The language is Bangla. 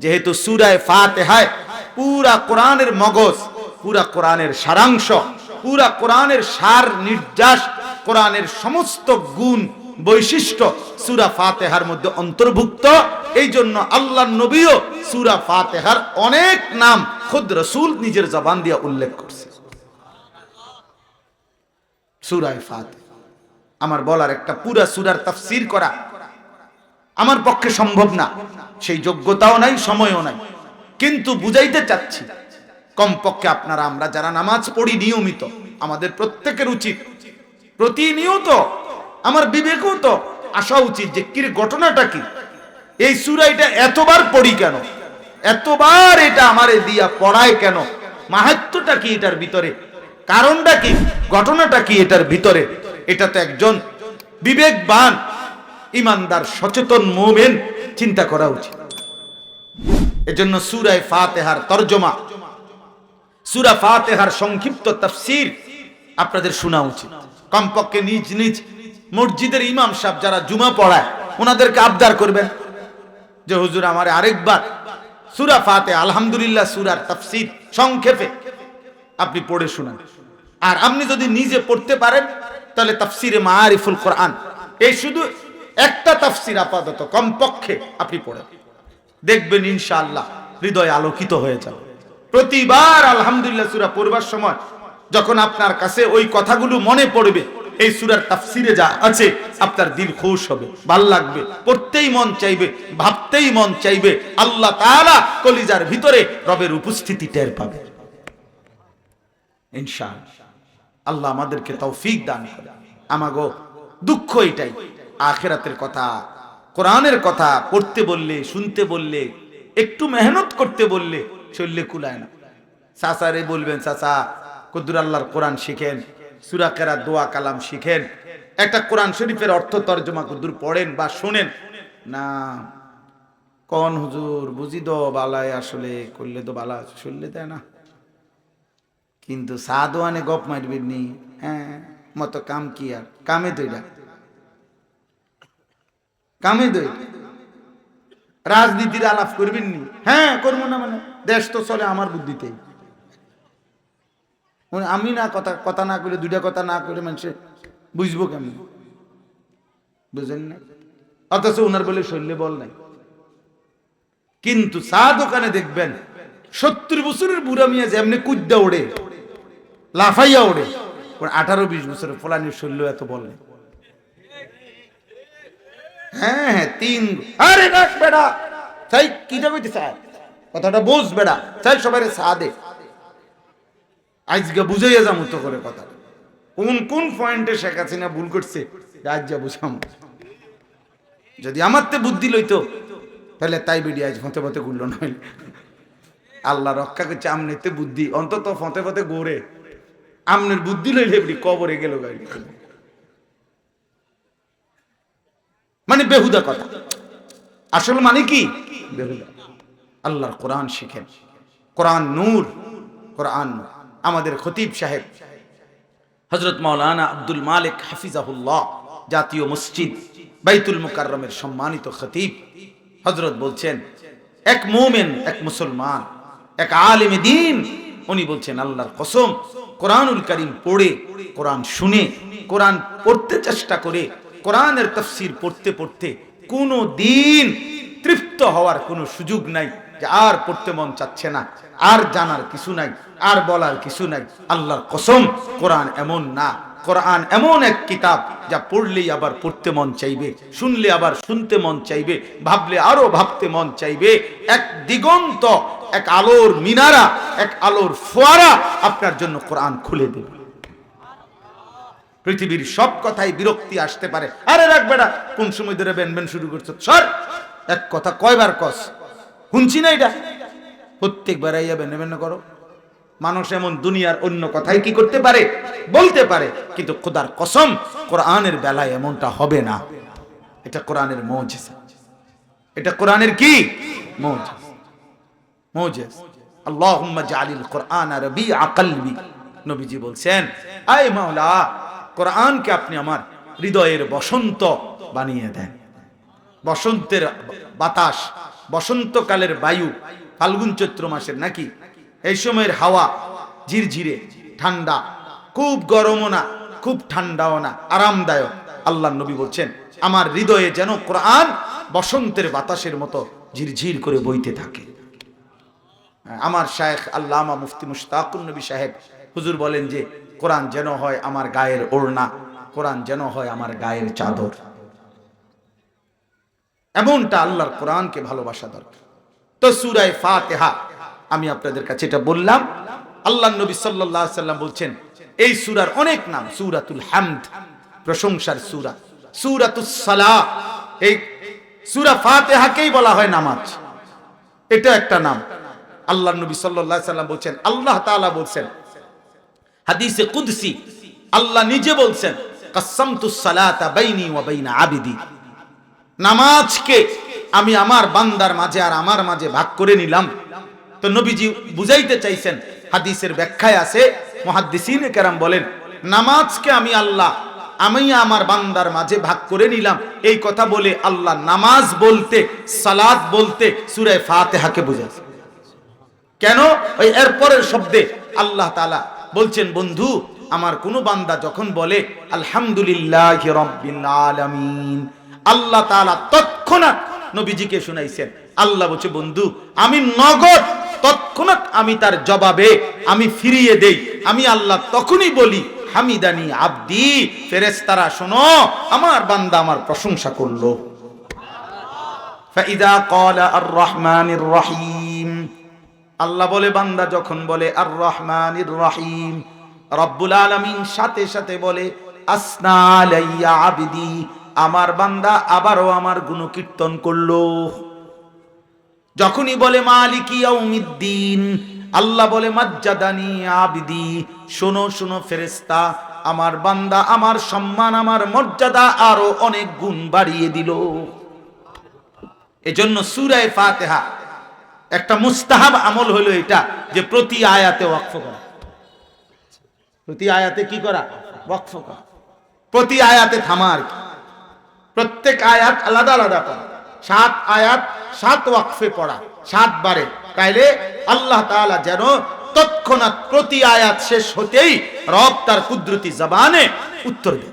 যেহেতু সুরায় ফাতেহায়, পুরা কোরআনের মগজ, পুরা কোরআনের সারাংশ, পুরা কোরআনের সার নির্যাস, কোরআনের সমস্ত গুণ বৈশিষ্ট্য সুরা ফাতেহার মধ্যে অন্তর্ভুক্ত। এই জন্য আল্লাহ নবীও সুরা ফাতেহার অনেক নাম খুদ রসুল নিজের জবান দিয়ে উল্লেখ করছে। সুরায় ফাতে আমার বলার একটা পুরা সুরার তাফসির করা আমার পক্ষে সম্ভব না। সেই যোগ্যতাও নাই, সময়ও নাই। কিন্তু বুঝাইতে চাচ্ছি, কমপক্ষে আপনারা, আমরা যারা নামাজ পড়ি নিয়মিত, আমাদের প্রত্যেকের উচিত, প্রতিনিয়ত, আমার বিবেকও তো আসা উচিত যে কির ঘটনাটা কি, এই সুরা এটা এতবার পড়ি কেন, এতবার এটা আমারে দিয়া পড়ায় কেন মাহাত্মটা কি এটার ভিতরে, কারণটা কি, ঘটনাটা কি এটার ভিতরে এটা তো একজন বিবেকবান ইমানদার, সচেতন মোমেন চিন্তা করা উচিত। এজন্য সুরায় ফাতেহার তর্জমা, সুরা ফাতেহার সংক্ষিপ্ত তাফসির আপনাদের শোনা উচিত। কমপক্ষে নিজ নিজ মসজিদের ইমাম সাহেব যারা জুমা পড়ায়, ওনাদেরকে আবদার করবেন যে, হুজুর, আমার আরেকবার সুরা ফাতে আলহামদুলিল্লাহ সুরার তাফসির সংক্ষেপে আপনি পড়ে শোনান। আর আপনি যদি নিজে পড়তে পারেন, তাহলে তাফসিরে মারিফুল কোরআন। এই শুধু একটা তাফসির আপাতত কমপক্ষে আপনি পড়েন। দেখবেন ইনশাআল্লাহ হৃদয় আলোকিত হয়ে যাবে। প্রতিবার আলহামদুলিল্লাহ সুরা পড়বার সময় যখন আপনার কাছে ওই কথাগুলো মনে পড়বে, এই সুরার তাফসিরে যা আছে, আপনার দিল খুশ হবে, ভালো লাগবে, পড়তেই মন চাইবে, ভাবতেই মন চাইবে, আল্লাহ তাআলা কলিজার ভিতরে রবের উপস্থিতি টের পাবে। ইনশাআল্লাহ, আল্লাহ আমাদেরকে তৌফিক দান করে আমাগো, দুঃখ এটাই আখেরাতের কথা, কোরআনের কথা, পড়তে বললে, শুনতে বললে, একটু মেহনত করতে বললে চললে কুলায় না। চাচারে বলবেন, চাচা, কদ্দুর আল্লাহর কোরআন শিখেন, সুরা কেরা দোয়া, কালাম শিখেন, একটা কোরআন শরীফের অর্থ তর্জমা কদ্দুর পড়েন বা শোনেন। না, কন হুজুর, বুঝি দো বালায় আসলে, করলে তো বালা শুনলে দেয় না। কিন্তু সাদওয়ানে গপ মারবেন নি হ্যাঁ মতো কাম কি আর? কামে দইটা কামে দই রাজনীতির আলাপ করবেন হ্যাঁ করব না মানে। দেশ তো চলে আমার বুদ্ধিতেই। মানে আমি না কথা কথা না করে দুইটা কথা না করে মানুষে বুঝব কেমন? বুঝেন না অথচ ওনার বলে শৈল্য বল নাই। কিন্তু চা দোকানে দেখবেন, সত্তর বছরের বুড়া মিয়া যেমনি কুদ্দা ওড়ে, লাফাইয়া ওড়ে আঠারো বিশ বছরের ফলানির শৈল্য এত বলে হ্যাঁ হ্যাঁ তিন আরে ডাক বেড়া চাই কি যাবে স্যার? কথাটা বোঝ বেড়া সবাই আজকে করে কথা। কোন কোন পয়েন্টে শেখ ভুল করছে? বুঝাম। যদি আমার তে বুদ্ধি লইতো, তাহলে তাই বেরিয়ে আজ ফতে ফতে গুললো নয় আল্লাহ রক্ষা করছে আমনেতে বুদ্ধি। অন্তত ফতে ফতে গোরে আমনের বুদ্ধি লইলে কবরে গেল গাড়ি মানে বেহুদা কথা। আসল মানে কি? বেহুদা। আল্লাহর কোরআন শিখেন। কোরআন নূর, কোরআন আমাদের খতিব সাহেব। হজরত মাওলানা আব্দুল মালিক হাফিজাহুল্লাহ, জাতীয় মসজিদ, বাইতুল মুকাররমের সম্মানিত খতিব। হজরত বলছেন, এক মোমেন, এক মুসলমান, এক আলেম দিন। উনি বলছেন, আল্লাহর কসম, কোরআনুল করিম পড়ে, কোরআন শুনে, কোরআন পড়তে চেষ্টা করে কোরআনের তফসির পড়তে পড়তে কোনো দিন তৃপ্ত হওয়ার কোনো সুযোগ নাই যে আর পড়তে মন চাচ্ছে না, আর জানার কিছু নাই, আর বলার কিছু নাই। আল্লাহর কসম, কোরআন এমন না। কোরআন এমন এক কিতাব যা পড়লেই আবার পড়তে মন চাইবে, শুনলে আবার শুনতে মন চাইবে, ভাবলে আরও ভাবতে মন চাইবে। এক দিগন্ত, এক আলোর মিনারা, এক আলোর ফোয়ারা আপনার জন্য কোরআন খুলে দেবে। পৃথিবীর সব কথাই বিরক্তি আসতে পারে। আরে রাখবে না কোন সময় ধরে বেনবেন শুরু করছ? সর! এক কথা কয়বার কস? শুনছি না এটা। প্রত্যেকবার আইয়া বেনে বেনে করো। মানুষ এমন দুনিয়ার অন্য কথাই কি করতে পারে? বলতে পারে। কিন্তু খোদার কসম, কোরআনের বেলায় এমনটা হবে না। এটা কোরআনের মৌজেজা। এটা কোরআনের কি? মৌজেজ। মৌজেজ। আল্লাহুম্মা জালিল কোরআন রবিআ কলবি। নবীজি বলছেন, আয় মাওলা কোরআনকে আপনি আমার হৃদয়ের বসন্ত বানিয়ে দেন। বসন্তের বাতাস, বসন্তকালের বায়ু, ফাল্গুন চৈত্র মাসের নাকি? এই সময়ের হাওয়া ঝিরঝিরে, ঠান্ডা, খুব গরমও না, খুব ঠান্ডাও না, আরামদায়ক। আল্লাহ নবী বলছেন, আমার হৃদয়ে যেন কোরআন বসন্তের বাতাসের মতো ঝিরঝির করে বইতে থাকে। আমার শায়েখ আল্লামা মুফতি মুশতাকুন নবী সাহেব হুজুর বলেন যে কোরআন যেন হয় আমার গায়ের ওড়না, কোরআন যেন হয় আমার গায়ের চাদর। এমনটা আল্লাহর কোরআনকে ভালোবাসা দরকার। তো সুরায় ফাতেহা, আমি আপনাদের কাছে এটা বললাম। আল্লাহ নবী আলাইহি সাল্লাম বলছেন, এই সুরার অনেক নাম, সূরাতুল হামদ, প্রশংসার সূরা। সূরাতুস সালাহ, এই সূরা ফাতিহাকেই বলা হয় নামাজ। এটা একটা নাম। আল্লাহ নবী আলাইহি সাল্লাম বলছেন, আল্লাহ তাআলা বলছেন হাদিসে কুদসি, আল্লাহ নিজে বলছেন কাসামতুস সালাতা বাইনি ওয়া বাইনা আবিদি। নামাজকে আমি আমার বান্দার মাঝে আর আমার মাঝে ভাগ করে নিলাম। তো নবীজি বুঝাইতে চাইছেন, হাদিসের ব্যাখ্যায় আছে, মহাদ্দিসিন কেরাম বলেন, নামাজকে আমি আল্লাহ, আমি আমার বান্দার মাঝে ভাগ করে নিলাম। এই কথা বলে আল্লাহ নামাজ বলতে সালাদ বলতে সুরায় ফাতেহাকে বুঝাচ্ছে কেন? ওই এরপরের শব্দে আল্লাহ তালা বলছেন, বন্ধু, আমার কোন বান্দা যখন বলে, আলহামদুলিল্লাহ রব্বিল আল্লাহ তাআলা তৎক্ষণাৎ নবীজিকে শুনাইছেন। আল্লাহ বলছে, বন্ধু, আমি নগদ তৎক্ষণাৎ আমি তার জবাবে আমি ফিরিয়ে দেই। আমি আল্লাহ তখনই বলি, হামিদানি আব্দি, ফেরেশতারা শোনো, আমার বান্দা আমার প্রশংসা করল। ফাইদা ক্বালা আর রহমানির রহিম। আল্লাহ বলে, বান্দা যখন বলে আর রহমানির রহিম রব্বুল আলামিন সাথে সাথে বলে, আসনা আলাইয়া আবিদি আমার বান্দা আবারও আমার গুণকীর্তন করল। যখনই বলে, মালিকি আল্লাহ বলে, মাজ্জাদানি আবিদি শোনো শোনো ফেরেস্তা আমার বান্দা আমার সম্মান, আমার মর্যাদা আরও অনেক গুণ বাড়িয়ে দিল। এজন্য সুরায় ফাতেহা একটা মুস্তাহাব আমল হলো এটা, যে প্রতি আয়াতে ওয়াকফ করা। প্রতি আয়াতে কি করা? ওয়াকফ করা। প্রতি আয়াতে থামা আর কি? প্রত্যেক আয়াত আলাদা আলাদা পড়া সাত আয়াত সাত ওয়াকফে পড়া, সাত বারে। তাইলে আল্লাহ তাআলা যেন তৎক্ষণাৎ প্রতি আয়াত শেষ হতেই রব তার কুদরতি জবানে উত্তর দেয়